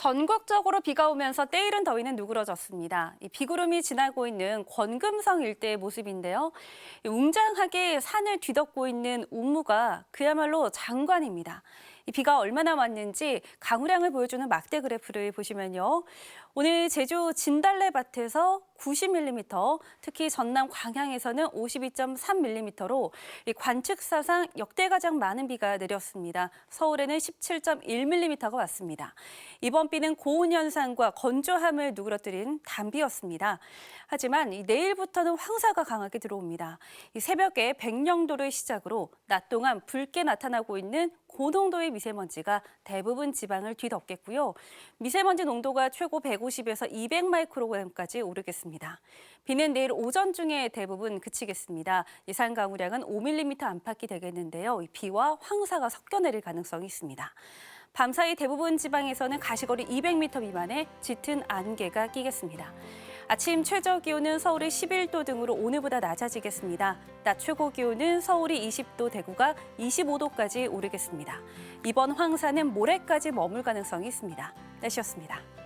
전국적으로 비가 오면서 때이른 더위는 누그러졌습니다. 이 비구름이 지나고 있는 권금성 일대의 모습인데요. 이 웅장하게 산을 뒤덮고 있는 우무가 그야말로 장관입니다. 이 비가 얼마나 왔는지 강우량을 보여주는 막대 그래프를 보시면요. 오늘 제주 진달래밭에서 90mm, 특히 전남 광양에서는 52.3mm로 관측 사상 역대 가장 많은 비가 내렸습니다. 서울에는 17.1mm가 왔습니다. 이번 비는 고온 현상과 건조함을 누그러뜨린 단비였습니다. 하지만 이 내일부터는 황사가 강하게 들어옵니다. 이 새벽에 백령도를 시작으로 낮 동안 붉게 나타나고 있는 고농도의 미세먼지가 대부분 지방을 뒤덮겠고요. 미세먼지 농도가 최고 150에서 200 마이크로그램까지 오르겠습니다. 비는 내일 오전 중에 대부분 그치겠습니다. 예상 강우량은 5mm 안팎이 되겠는데요. 이 비와 황사가 섞여 내릴 가능성이 있습니다. 밤사이 대부분 지방에서는 가시거리 200m 미만의 짙은 안개가 끼겠습니다. 아침 최저 기온은 서울이 11도 등으로 오늘보다 낮아지겠습니다. 낮 최고 기온은 서울이 20도, 대구가 25도까지 오르겠습니다. 이번 황사는 모레까지 머물 가능성이 있습니다. 날씨였습니다.